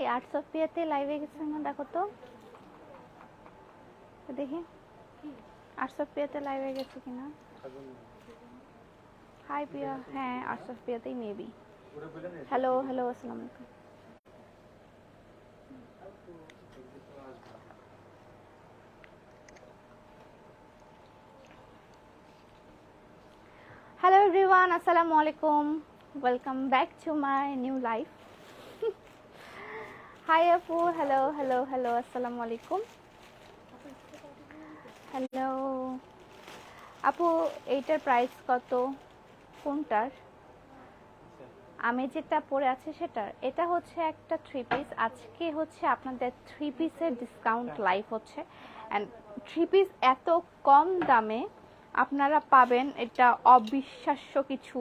এই arts of পিয়াতে লাইভে গেছে না দেখো তো। দেখি। আর্টস অফ পিয়াতে লাইভে গেছে কিনা? হাই প্রিয়া হ্যাঁ আর্টস অফ পিয়াতেই মেবি হ্যালো হ্যালো আসসালামু আলাইকুম। হ্যালো এভরিওয়ান আসসালামু আলাইকুম। Welcome back to my new life hi আপু হ্যালো হ্যালো হ্যালো আসসালামু আলাইকুম হ্যালো আপু এইটার প্রাইস কত? কোনটার? আমি যেটা পরে আছে সেটার। এটা হচ্ছে একটা থ্রি পিস আজকে হচ্ছে আপনাদের থ্রি পিসের ডিসকাউন্ট লাইভ হচ্ছে। অ্যান্ড থ্রি পিস এত কম দামে আপনারা পাবেন। এটা অবিশ্বাস্য কিছু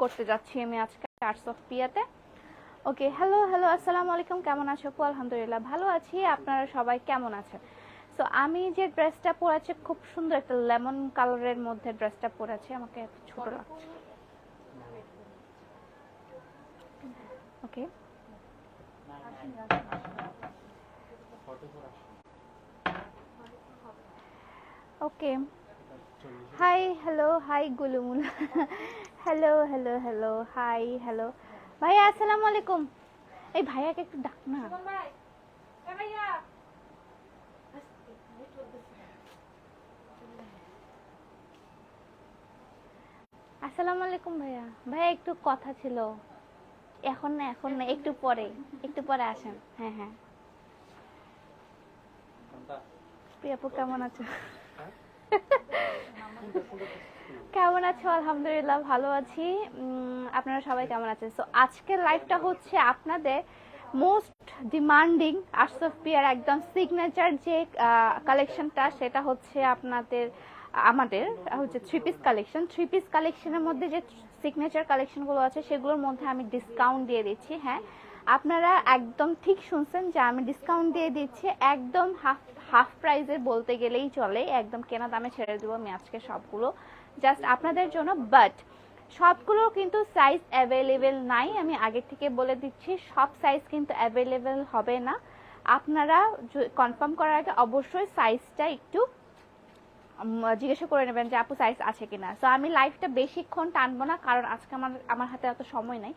করতে যাচ্ছি আমি আজকে আর্টস অফ পিয়াতে ওকে হ্যালো হ্যালো আসসালামু আলাইকুম কেমন আছো আপু? আলহামদুলিল্লাহ ভালো আছি। আপনারা সবাই কেমন আছেন? সো আমি যে ড্রেসটা পরেছি খুব সুন্দর একটা লেমন কালারের মধ্যে ড্রেসটা পরেছি। আমাকে এত ছোট লাগছে okay okay hi hello hi গুলুমুল hello hello hello hi hello ভাইয়া আসসালামু আলাইকুম। এই ভাইয়াকে একটু ডাক না। আসসালামু আলাইকুম ভাইয়া। ভাইয়া একটু কথা ছিল। এখন না এখন না একটু পরে একটু পরে আসেন। হ্যাঁ হ্যাঁ। প্রিয়াপু কেমন আছো? কেমন আছো? আলহামদুলিল্লাহ ভালো আছি। আপনারা সবাই কেমন আছেন? সো আজকের লাইভটা হচ্ছে আপনাদের মোস্ট ডিমান্ডিং অফ পিয়ার একদম সিগনেচার যে কালেকশনটা সেটা হচ্ছে আপনাদের, আমাদের, হচ্ছে three piece collection three piece কালেকশনের মধ্যে যে সিগনেচার কালেকশনগুলো আছে, সেগুলোর মধ্যে আমি ডিসকাউন্ট দিয়ে দিচ্ছি হ্যাঁ। আপনারা একদম ঠিক শুনছেন যে আমি ডিসকাউন্ট দিয়ে দিচ্ছি, একদম হাফ হাফ প্রাইসে বলতে গেলেই চলে। একদম কেনা দামে ছেড়ে দেবো আমি আজকে সবগুলো। জাস্ট আপনাদের জন্য বাট সবগুলো কিন্তু সাইজ অ্যাভেলেবেল নাই। আমি আগে থেকে বলে দিচ্ছি, সব সাইজ কিন্তু অ্যাভেলেবেল হবে না। আপনারা কনফার্ম করার আগে অবশ্যই সাইজটা একটু জিজ্ঞাসা করে নেবেন যে আপু সাইজ আছে কিনা। সো আমি লাইফটা বেশিক্ষণ টানবো না, কারণ আজকে আমার আমার হাতে এত সময় নাই।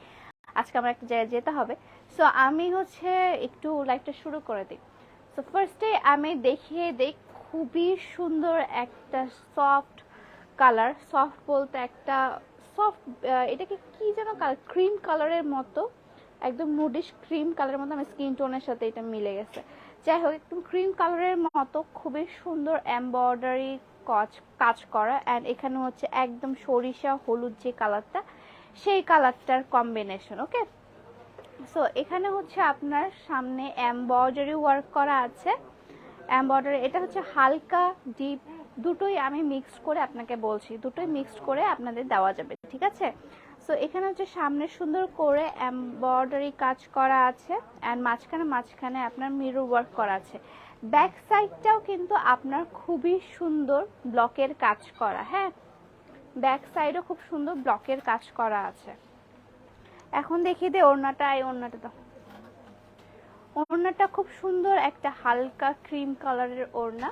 আজকে আমার একটা জায়গায় যেতে হবে। সো আমি হচ্ছে একটু লাইফটা শুরু করে দিই। সো ফার্স্টে আমি দেখিয়ে দিই, খুবই সুন্দর একটা সফট কালার সফট বলতে একটা সফট এটাকে কি যেন কালার ক্রিম কালারের মতো, একদম নুডিশ ক্রিম কালারের মতো, আমার স্কিন টোনের সাথে এটা মিলে গেছে। যাই হোক, একদম ক্রিম কালারের মতো, খুবই সুন্দর এমব্রয়ডারি কাজ কাজ করা অ্যান্ড এখানে হচ্ছে একদম সরিষা, হলুদ যে কালারটা সেই কালারটার কম্বিনেশন ওকে সো এখানে হচ্ছে আপনার সামনে এমব্রয়ডারি ওয়ার্ক করা আছে। এমব্রয়ডারি এটা হচ্ছে হালকা ডিপ দুটোই আমি মিক্সড করে আপনাকে বলছি, দুটোই মিক্সড করে আপনাদের দেওয়া যাবে, ঠিক আছে? সো এখানে হচ্ছে সামনে সুন্দর করে এমব্রয়ডারি কাজ করা আছে অ্যান্ড মাঝখানে মাঝখানে আপনার মিরর ওয়ার্ক করা আছে। ব্যাক সাইডটাও কিন্তু আপনার খুবই সুন্দর ব্লকের কাজ করা হ্যাঁ? ব্যাক সাইডও খুব সুন্দর ব্লকের কাজ করা আছে। এখন দেখি দে ওড়নাটা, এই ওড়নাটা দাও। ওড়নাটা খুব সুন্দর একটা হালকা ক্রিম কালারের ওড়না।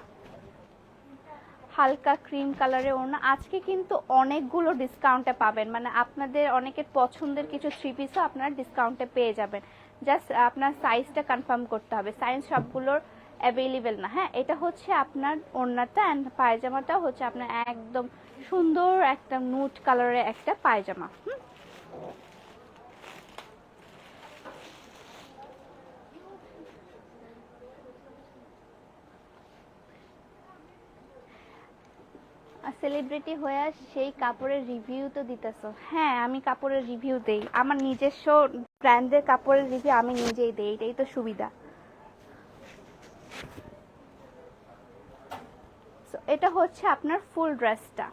হালকা ক্রিম কালারের ওড়না। আজকে কিন্তু অনেকগুলো ডিসকাউন্টে পাবেন। মানে আপনাদের অনেকের পছন্দের কিছু থ্রি পিসও আপনারা ডিসকাউন্টে পেয়ে যাবেন। জাস্ট আপনার সাইজটা কনফার্ম করতে হবে। সাইজ সবগুলোর অ্যাভেলেবেল না। হ্যাঁ এটা হচ্ছে আপনার ওড়নাটা অ্যান্ড পায়জামাটা হচ্ছে আপনার একদম সুন্দর একটা নুট কালারের একটা পায়জামা। হুম? সেলিব্রিটি হয়ে সেই কাপড়ের রিভিউ তো দিতেছো। হ্যাঁ আমি কাপড়ের রিভিউ দেই। আমার নিজস্ব ব্র্যান্ডের কাপড়ের রিভিউ আমি নিজেই দেই। এটাই তো সুবিধা। এটা হচ্ছে আপনার ফুল ড্রেসটা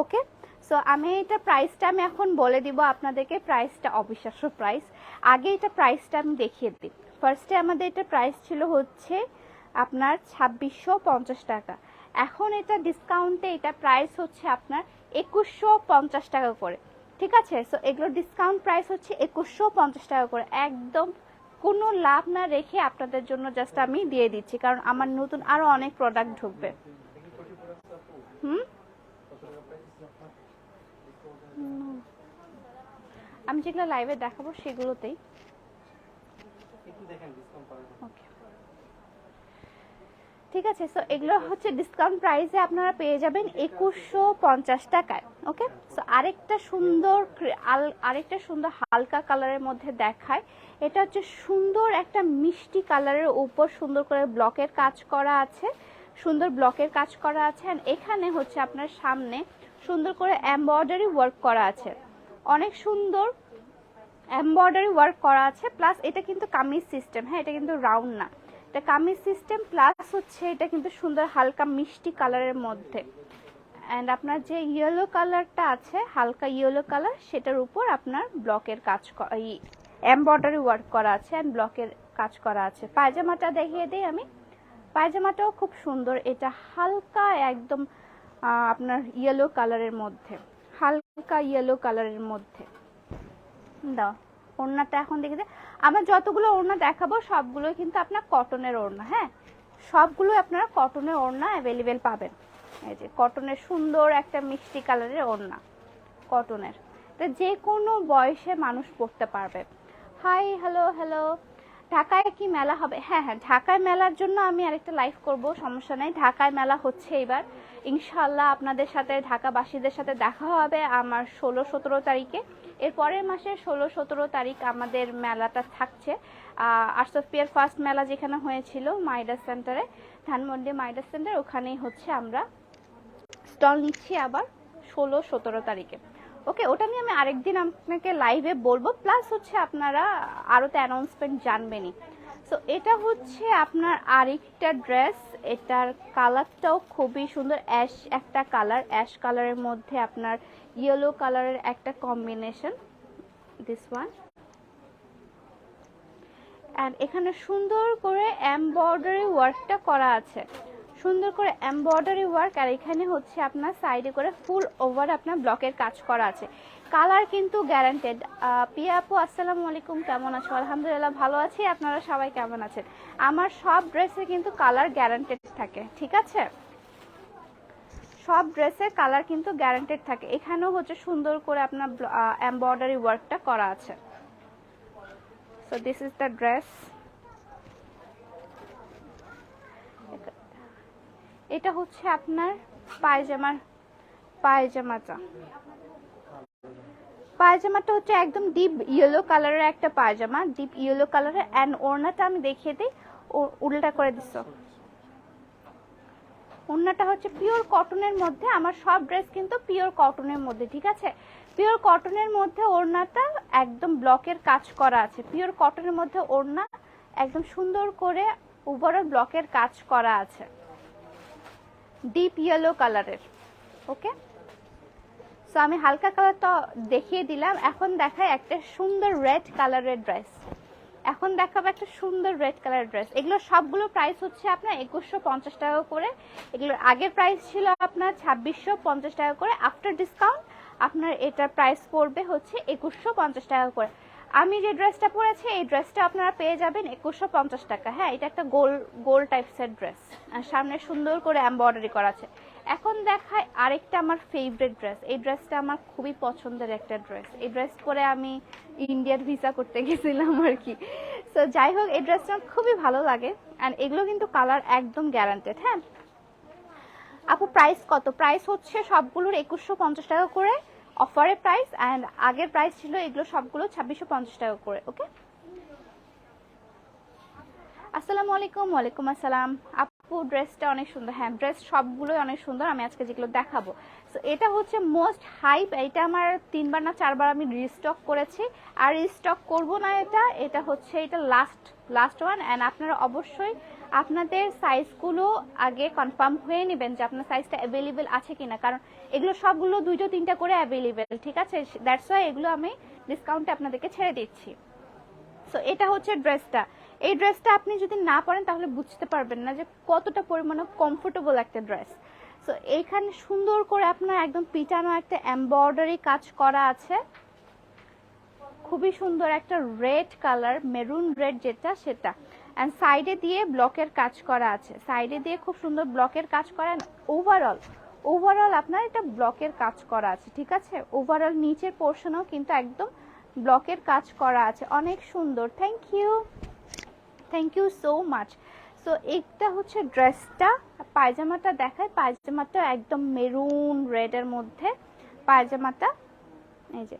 ওকে সো আমি এটা প্রাইসটা আমি এখন বলে দিব আপনাদেরকে। প্রাইসটা অবিশ্বাস্য প্রাইস আগে এটা প্রাইসটা আমি দেখিয়ে দিই। ফার্স্টে আমাদের এটা প্রাইস ছিল হচ্ছে আপনার ছাব্বিশশো পঞ্চাশ টাকা। এখন এটা ডিসকাউন্টে এটা প্রাইস হচ্ছে আপনার একুশশো পঞ্চাশ টাকা করে। ঠিক আছে? সো এগুলোর ডিসকাউন্ট প্রাইস হচ্ছে একুশশো পঞ্চাশ টাকা করে। একদম কোনো লাভ না রেখে আপনাদের জন্য জাস্ট আমি দিয়ে দিচ্ছি কারণ আমার নতুন আরও অনেক প্রোডাক্ট ঢুকবে। হুম। আমি যেগুলো লাইভে দেখাবো সেগুলোতেই। ওকে ঠিক আছে? সো এগুলো হচ্ছে ডিসকাউন্ট প্রাইসে আপনারা পেয়ে যাবেন একুশশো পঞ্চাশ টাকায় ওকে সো আরেকটা সুন্দর আরেকটা সুন্দর হালকা কালারের মধ্যে দেখায়। এটা হচ্ছে সুন্দর একটা মিষ্টি কালারের উপর সুন্দর করে ব্লকের কাজ করা আছে সুন্দর ব্লকের কাজ করা আছে অ্যান্ড এখানে হচ্ছে আপনার সামনে সুন্দর করে এমব্রয়ডারি ওয়ার্ক করা আছে। অনেক সুন্দর এমব্রয়ডারি ওয়ার্ক করা আছে প্লাস এটা কিন্তু কামিজ সিস্টেম হ্যাঁ? এটা কিন্তু রাউন্ড না। এটা কামিজ সিস্টেম প্লাস হচ্ছে এটা কিন্তু সুন্দর হালকা মিষ্টি কালারের মধ্যে। অ্যান্ড আপনার যে ইয়েলো কালারটা আছে, হালকা ইয়েলো কালার সেটার উপর আপনার ব্লকের কাজ এই এমব্রয়ডারি ওয়ার্ক করা আছে অ্যান্ড ব্লকের কাজ করা আছে। পায়জামাটা দেখিয়ে দিই আমি। পায়জামাটাও খুব সুন্দর। এটা হালকা একদম আপনার ইয়েলো কালারের মধ্যে। হালকা ইয়েলো কালারের মধ্যে। দাও। ওড়নাটা এখন দেখে আমার যতগুলো ওড়না দেখাবো সবগুলো কিন্তু আপনার কটনের ওড়না হ্যাঁ? সবগুলো আপনারা কটনের ওড়না অ্যাভেলেবেল পাবেন। এই যে কটনের সুন্দর একটা মিষ্টি কালারের ওড়না কটনের তো যে কোনো বয়সে মানুষ পড়তে পারবে। হাই হ্যালো হ্যালো ঢাকায় কি মেলা হবে? হ্যাঁ হ্যাঁ ঢাকায় মেলার জন্য আমি আরেকটা লাইভ করব, সমস্যা নেই। ঢাকায় মেলা হচ্ছে এবার। ইনশাল্লাহ আপনাদের সাথে, ঢাকাবাসীদের সাথে দেখা হবে আমার ষোলো সতেরো তারিখে। এর পরের মাসে ষোলো সতেরো তারিখ আমাদের মেলাটা থাকছে। আর্টস অফ পিয়ার ফার্স্ট মেলা যেখানে হয়েছিল মাইডাস সেন্টারে, ধানমন্ডি মাইডাস সেন্টার, ওখানেই হচ্ছে আমরা। স্টল নিচ্ছি আবার ষোলো সতেরো তারিখে। ওকে, ওটা নিয়ে আমি আরেকদিন আপনাকে লাইভে বলব। প্লাস হচ্ছে আপনারা আরও তো অ্যানাউন্সমেন্ট জানবেনই। সো এটা হচ্ছে আপনার আরেকটা ড্রেস এটার কালারটাও খুবই সুন্দর। অ্যাশ একটা কালার অ্যাশ কালারের মধ্যে আপনার ইয়েলো কালারের একটা কম্বিনেশন দিস ওয়ান অ্যান্ড এখানে সুন্দর করে এমব্রয়ডারি ওয়ার্কটা করা আছে। সুন্দর করে এমব্রয়ডারি ওয়ার্ক আর এখানে হচ্ছে আপনার সাইডে করে ফুল ওভার আপনার ব্লকের কাজ করা আছে। কালার কিন্তু গ্যারান্টেড পিয়া আপু, আসসালামু আলাইকুম, কেমন আছো? আলহামদুলিল্লাহ ভালো আছি, আপনারা সবাই কেমন আছেন? আমার সব ড্রেসে কিন্তু কালার গ্যারান্টেড থাকে, ঠিক আছে? সব ড্রেসের কালার কিন্তু গ্যারান্টেড থাকে। এখানেও হচ্ছে সুন্দর করে আপনার এমব্রয়ডারি ওয়ার্কটা করা আছে। So this is the dress এটা হচ্ছে আপনার পায়জামার পায়জামাটা। পায়জামাটা হচ্ছে একদম ডিপ ইয়েলো কালারের একটা পায়জামা। ডিপ ইয়েলো কালারের অ্যান্ড ওড়নাটা আমি দেখিয়ে দিই। ও, উল্টা করে দিচ্ছ ওড়নাটা হচ্ছে পিওর কটনের মধ্যে। আমার সব ড্রেস কিন্তু পিওর কটনের মধ্যে, ঠিক আছে? পিওর কটনের মধ্যে ওড়নাটা একদম ব্লকের কাজ করা আছে। পিওর কটনের মধ্যে ওড়না একদম সুন্দর করে উপরে ব্লকের কাজ করা আছে। ডিপ ইয়েলো কালারের ওকে সো আমি হালকা কালার তো দেখিয়ে দিলাম। এখন দেখায় একটা সুন্দর রেড কালারের ড্রেস এখন দেখাবো একটা সুন্দর রেড কালারের ড্রেস এগুলো সবগুলো প্রাইস হচ্ছে আপনার একুশশো পঞ্চাশ টাকা করে। এগুলোর আগের প্রাইস ছিল আপনার ছাব্বিশশো পঞ্চাশ টাকা করে। আফটার ডিসকাউন্ট আপনার এটার প্রাইস পড়বে হচ্ছে একুশশো পঞ্চাশ টাকা করে। আমি যে ড্রেসটা পরেছি, এই ড্রেসটা আপনারা পেয়ে যাবেন একুশশো পঞ্চাশ টাকা। হ্যাঁ এটা একটা গোল গোল টাইপসের ড্রেস আর সামনে সুন্দর করে এমব্রয়ডারি করা আছে। এখন দেখায় আরেকটা আমার ফেভারিট ড্রেস এই ড্রেসটা আমার খুবই পছন্দের একটা ড্রেস এই ড্রেস পরে আমি ইন্ডিয়ার ভিসা করতে গেছিলাম আর কি। সো যাই হোক, এই ড্রেসটা আমার খুবই ভালো লাগে। অ্যান্ড এগুলো কিন্তু কালার একদম গ্যারান্টেড হ্যাঁ? আপু প্রাইস কত? প্রাইস হচ্ছে সবগুলোর একুশশো পঞ্চাশ টাকা করে। অফারে প্রাইস অ্যান্ড আগের প্রাইস ছিল এগুলো সবগুলো ছাব্বিশশো পঞ্চাশ টাকা করে ওকে আসসালামু আলাইকুম, ওয়ালাইকুম আসসালাম। আপু ড্রেসটা অনেক সুন্দর। হ্যাঁ ড্রেস সবগুলোই অনেক সুন্দর, আমি আজকে যেগুলো দেখাবো। সো এটা হচ্ছে মোস্ট হাইপ এটা আমার তিনবার না চারবার আমি রিস্টক করেছি। আর রিস্টক করব না এটা এটা হচ্ছে, এটা লাস্ট লাস্ট ওয়ান অ্যান্ড আপনারা অবশ্যই আপনাদের সাইজগুলো আগে কনফার্ম হয়ে নেবেন যে আপনার সাইজটা অ্যাভেলেবেল আছে কিনা। কারণ এগুলো সবগুলো দুইটো, তিনটা করে অ্যাভেলেবেল ঠিক আছে? দ্যাটস ওয়াই এগুলো আমি ডিসকাউন্টে আপনাদেরকে ছেড়ে দিচ্ছি। সো এটা হচ্ছে ড্রেসটা এই ড্রেসটা আপনি যদি না পরেন, তাহলে বুঝতে পারবেন না যে কতটা পরিমাণে কমফোর্টেবল একটা ড্রেস সো এইখানে সুন্দর করে আপনার একদম পিটানো একটা এমব্রয়ডারি কাজ করা আছে। খুবই সুন্দর একটা রেড কালার মেরুন রেড যেটা, সেটা। অ্যান্ড সাইডে দিয়ে ব্লকের কাজ করা আছে। সাইডে দিয়ে খুব সুন্দর ব্লকের কাজ করা ওভারঅল ওভারঅল আপনার এটা ব্লকের কাজ করা আছে, ঠিক আছে? ওভারঅল নিচের পোর্শনেও কিন্তু একদম ব্লকের কাজ করা আছে। অনেক সুন্দর। Thank you thank you so much so এটা হচ্ছে ড্রেসটা পায়জামাটা দেখায় পায়জামাটা একদম মেরুন রেডের মধ্যে। পায়জামাটা, এই যে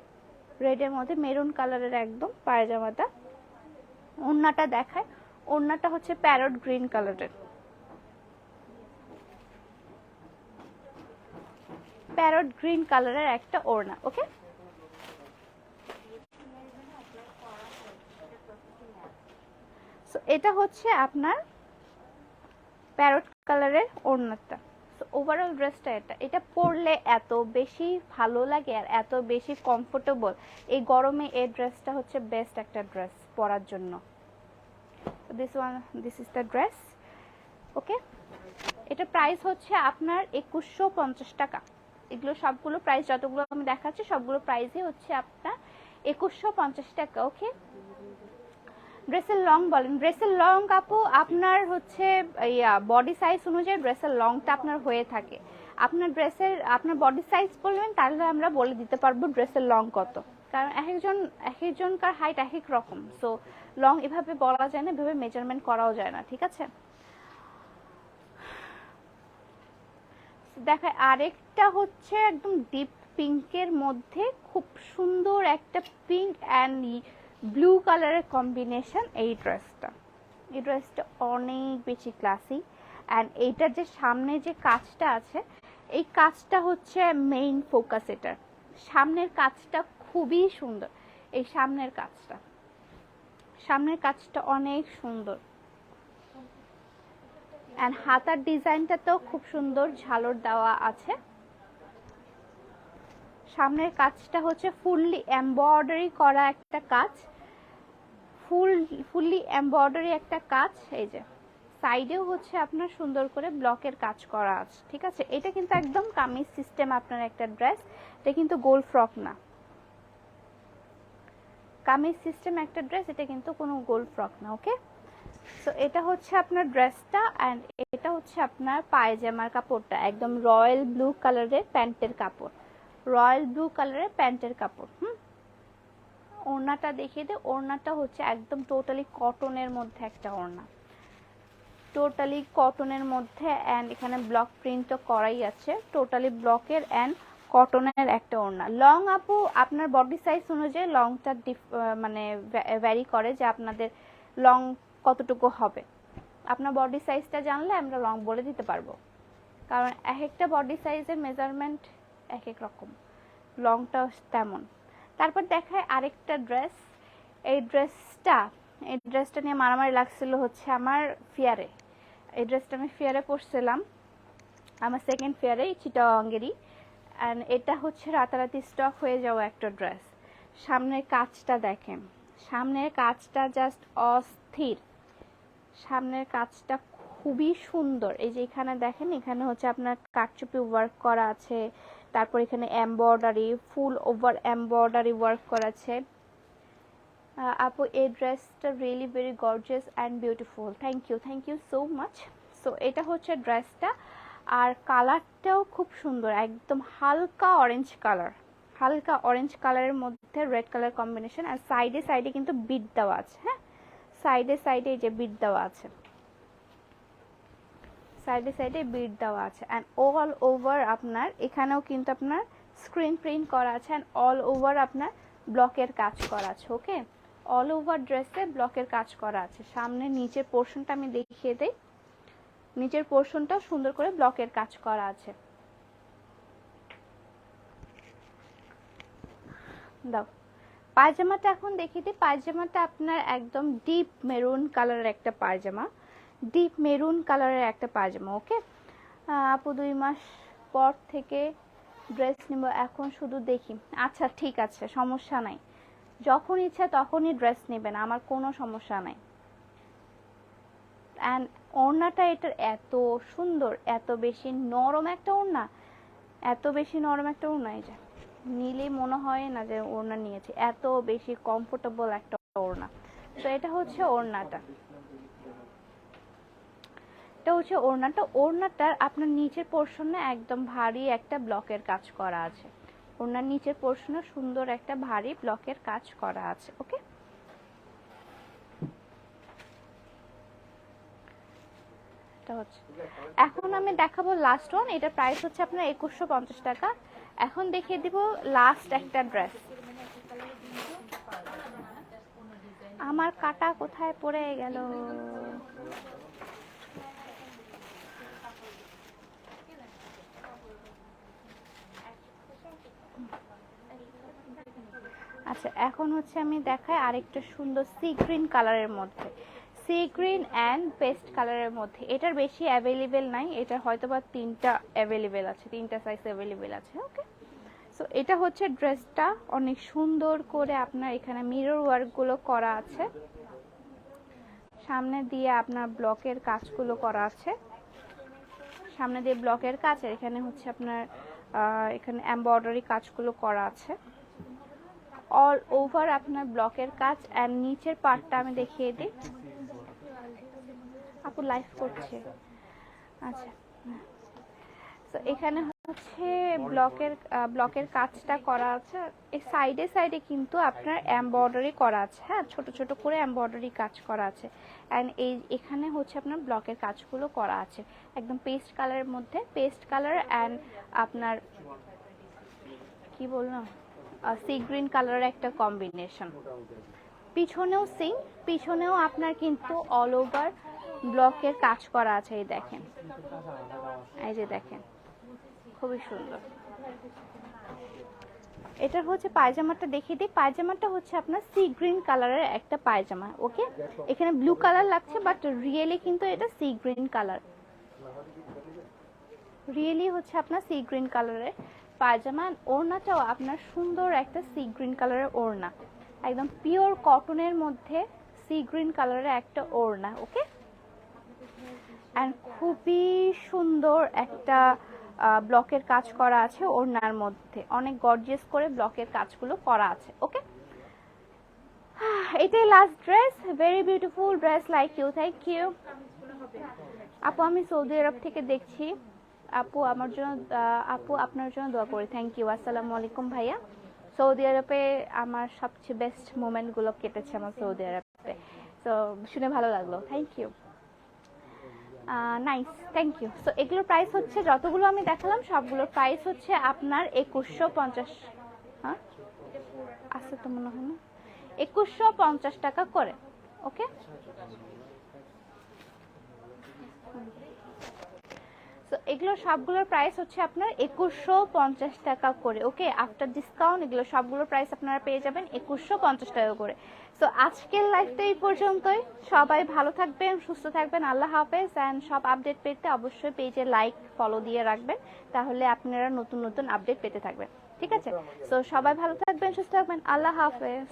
রেডের মধ্যে মেরুন কালারের একদম পায়জামাটা। ওড়নাটা দেখায় ওড়নাটা হচ্ছে প্যারট গ্রিন কালারের। প্যারট গ্রিন কালারের একটা ওড়না, ওকে? এটা হচ্ছে আপনার প্যারট কালারের ওড়নাটা। ওভারঅল ড্রেসটা এটা। এটা পরলে এত বেশি ভালো লাগে আর এত বেশি কমফোর্টেবল এই গরমে এই ড্রেসটা হচ্ছে বেস্ট একটা ড্রেস পরার জন্য। This one this is the dress okay এটা প্রাইস হচ্ছে আপনার একুশশো পঞ্চাশ টাকা। এগুলো সবগুলো প্রাইস যতগুলো আমি দেখাচ্ছি, সবগুলো প্রাইসই হচ্ছে আপনার একুশশো পঞ্চাশ টাকা ওকে ড্রেসের লং বলেন। ড্রেসের লং আপু আপনার হচ্ছে বডি সাইজ অনুযায়ী ড্রেসের লংটা আপনার হয়ে থাকে। আপনার ড্রেসের আপনার বডি সাইজ বলবেন, তাহলে আমরা বলে দিতে পারব ড্রেসের লং কত। কারণ এক একজন এক একজনকার হাইট এক এক রকম। সো লং এভাবে বলা যায় না, এভাবে মেজারমেন্ট করাও যায় না, ঠিক আছে? দেখায় আরেকটা হচ্ছে একদম ডিপ পিঙ্কের মধ্যে খুব সুন্দর একটা পিঙ্ক অ্যান্ড ব্লু কালারের কম্বিনেশন এই ড্রেসটা এই ড্রেসটা অনেক বেশি ক্লাসি অ্যান্ড এইটার যে সামনে যে কাজটা আছে, এই কাজটা হচ্ছে মেইন ফোকাস এটার। সামনের কাজটা খুবই সুন্দর। এই সামনের কাজটা। সামনের কাজটা অনেক সুন্দর। অ্যান্ড হাতার ডিজাইনটা তো খুব সুন্দর, ঝালর দেওয়া আছে। সামনের কাজটা হচ্ছে ফুললি এমব্রয়ডারি করা একটা কাজ। ফুল ফুললি এমব্রয়ডারি একটা কাজ। এই যে সাইডেও হচ্ছে আপনার সুন্দর করে ব্লকের কাজ করা আছে। ঠিক আছে? এটা কিন্তু একদম কামিজ সিস্টেম আপনার একটা ড্রেস এটা কিন্তু গোল ফ্রক না। কামিজ সিস্টেম একটা ড্রেস, এটা কিন্তু কোনো গোল ফ্রক না, ওকে? সো এটা হচ্ছে আপনার ড্রেসটা অ্যান্ড এটা হচ্ছে আপনার পায়জামার কাপড়টা, একদম রয়্যাল ব্লু কালারের প্যান্টের কাপড়। রয়্যাল ব্লু কালারের প্যান্টের কাপড়, হুম? ওড়নাটা দেখিয়ে দে, ওড়নাটা হচ্ছে একদম টোটালি কটনের মধ্যে একটা ওড়না। টোটালি কটনের মধ্যে অ্যান্ড এখানে ব্লক প্রিন্টও করাই আছে, টোটালি ব্লকের অ্যান্ড কটনের একটা ওড়না। লং আপু, আপনার বডি সাইজ অনুযায়ী লংটা মানে ভ্যারি করে যে আপনাদের লং কতটুকু হবে। আপনার বডি সাইজটা জানলে আমরা লং বলে দিতে পারব। কারণ এক একটা বডি সাইজের মেজারমেন্ট এক এক রকম। লংটা তেমন। তারপর দেখায় আরেকটা ড্রেস এই ড্রেসটা এই ড্রেসটা নিয়ে মারামারি লাগছিল হচ্ছে আমার ফিয়ারে এই ড্রেসটা আমি ফিয়ারে পরছিলাম। আমার সেকেন্ড ফিয়ারে চিটাঙ্গেরই অ্যান্ড এটা হচ্ছে রাতারাতি স্টক হয়ে যাওয়া একটা ড্রেস। সামনের কাজটা দেখেন। সামনের কাজটা জাস্ট অস্থির। সামনের কাজটা খুবই সুন্দর। এই যে এখানে দেখেন, এখানে হচ্ছে আপনার কাটচুপি ওয়ার্ক করা আছে। তারপর এখানে embroidery full over embroidery work করা আছে। আপু, এই ড্রেসটা really very gorgeous and beautiful thank you thank you so much so এটা হচ্ছে ড্রেসটা। আর কালারটাও খুব সুন্দর, একদম হালকা অরেঞ্জ কালার হালকা অরেঞ্জ কালারের মধ্যে রেড কালার কম্বিনেশন আর সাইডে সাইডে কিন্তু বিট দেওয়া আছে হ্যাঁ? সাইডে সাইডে এই যে বিট দেওয়া আছে। সাইডে সাইডে বিট দেওয়া আছে। অ্যান্ড অল ওভার আপনার, এখানেও কিন্তু আপনার স্ক্রিন প্রিন্ট করা আছে অ্যান্ড অল ওভার আপনার ব্লকের কাজ করা আছে ওকে অল ওভার ড্রেসে ব্লকের কাজ করা আছে। সামনে নিচের পোর্শনটা আমি দেখিয়ে দেই। নিচের পোর্শনটা সুন্দর করে ব্লকের কাজ করা আছে। দাও। পায়জামাটা এখন দেখিয়ে দিই। পায়জামাটা আপনার একদম ডিপ মেরুন কালারের একটা পায়জামা। ডিপ মেরুন কালারের একটা পায়জামা ওকে আপু দুই মাস পর থেকে ড্রেস নিব, এখন শুধু দেখি। আচ্ছা ঠিক আছে, সমস্যা নাই। যখন ইচ্ছা তখনই ড্রেস নেবেন, আমার কোনো সমস্যা নাই। অ্যান্ড ওড়নাটা এটার এত সুন্দর, এত বেশি নরম একটা ওড়না, এত বেশি নরম একটা ওড়না এই যে। নিলেই মনে হয় না যে ওড়না নিয়েছে, এত বেশি কমফোর্টেবল একটা ওড়না। তো এটা হচ্ছে ওড়নাটা। এটা হচ্ছে ওড়নাটা। ওড়নাটার আপনার নিচের পোর্শনে একদম ভারী একটা ব্লকের কাজ করা আছে। ওড়নার নিচের পোর্শনে সুন্দর একটা ভারী ব্লকের কাজ করা আছে ওকে এটা হচ্ছে। এখন আমি দেখাবো লাস্ট ওয়ান এটা প্রাইস হচ্ছে আপনার একুশশো পঞ্চাশ টাকা। এখন দেখিয়ে দিব লাস্ট একটা ড্রেস আমার কাটা কোথায় পড়ে গেল? আচ্ছা এখন হচ্ছে আমি দেখাই আরেকটা সুন্দর সি গ্রিন কালারের মধ্যে। সি গ্রিন অ্যান্ড পেস্ট কালারের মধ্যে। এটার বেশি অ্যাভেলেবেল নাই এটা হয়তো বা তিনটা অ্যাভেলেবেল আছে, তিনটা সাইজ অ্যাভেলেবেল আছে ওকে সো এটা হচ্ছে ড্রেসটা অনেক সুন্দর করে আপনার এখানে মিরর ওয়ার্কগুলো করা আছে। সামনে দিয়ে আপনার ব্লকের কাজগুলো করা আছে। সামনে দিয়ে ব্লকের কাজ এখানে হচ্ছে আপনার এখানে এমব্রয়ডারি কাজগুলো করা আছে। অল ওভার আপনার ব্লকের কাজ অ্যান্ড নিচের পার্টটা আমি দেখিয়ে দিই। আপু লাইভ করছে। আচ্ছা তো এখানে হচ্ছে ব্লকের ব্লকের কাজটা করা আছে। এই সাইডে সাইডে কিন্তু আপনার এমব্রয়ডারি করা আছে। হ্যাঁ ছোট ছোট করে এমব্রয়ডারি কাজ করা আছে। অ্যান্ড এই, এখানে হচ্ছে আপনার ব্লকের কাজগুলো করা আছে। একদম পেস্ট কালারের মধ্যে পেস্ট কালার অ্যান্ড আপনার, কি বললাম? সি গ্রিন কালারের একটা কম্বিনেশন পিছনেও সিং পিছনেও আপনার কিন্তু অল ওভার ব্লকের কাজ করা আছে, এই দেখেন। এই যে দেখেন, খুবই সুন্দর। এটা হচ্ছে পায়জামাটা দেখিয়ে দিই। পায়জামাটা হচ্ছে আপনার সি গ্রিন কালারের একটা পায়জামা, ওকে? এখানে ব্লু কালার লাগছে, বাট রিয়েলি কিন্তু এটা সি গ্রিন কালার। রিয়েলি হচ্ছে আপনার সি গ্রিন কালারের পায়জামা। ওড়নাটাও আপনার সুন্দর একটা সি গ্রিন কালারের ওড়না। একদম পিওর কটনের মধ্যে সি গ্রিন কালারের একটা ওড়না, ওকে? অ্যান্ড খুবই সুন্দর একটা ব্লকের কাজ করা আছে ওড়নার মধ্যে। অনেক গর্জিয়াস করে ব্লকের কাজগুলো করা আছে ওকে এটাই last dress very beautiful dress like you thank you আপু, আমি সৌদি আরব থেকে দেখছি। আপু, আমার জন্য আপু, আপনার জন্য দোয়া করি থ্যাংক ইউ আসসালামু আলাইকুম ভাইয়া। সৌদি আরবে আমার সবচেয়ে বেস্ট মোমেন্টগুলো কেটেছে আমার সৌদি আরবে। তো শুনে ভালো লাগল thank you nice thank you so এগুলোর প্রাইস হচ্ছে, যতগুলো আমি দেখালাম, সবগুলোর প্রাইস হচ্ছে আপনার একুশশো পঞ্চাশ। হ্যাঁ? আছে তো মনে হয় না? একুশশো পঞ্চাশ টাকা করে ওকে সো এগুলো সবগুলোর প্রাইস হচ্ছে আপনার একুশশো পঞ্চাশ টাকা করে ওকে আফটার ডিসকাউন্ট এগুলো সবগুলোর প্রাইস আপনারা পেয়ে যাবেন একুশশো পঞ্চাশ টাকা করে। সো আজকের লাইফটা এই পর্যন্তই। সবাই ভালো থাকবেন সুস্থ থাকবেন আল্লাহ হাফেজ। অ্যান্ড সব আপডেট পেতে অবশ্যই পেজে লাইক ফলো দিয়ে রাখবেন। তাহলে আপনারা নতুন নতুন আপডেট পেতে থাকবেন। ঠিক আছে? সো সবাই ভালো থাকবেন সুস্থ থাকবেন আল্লাহ হাফেজ।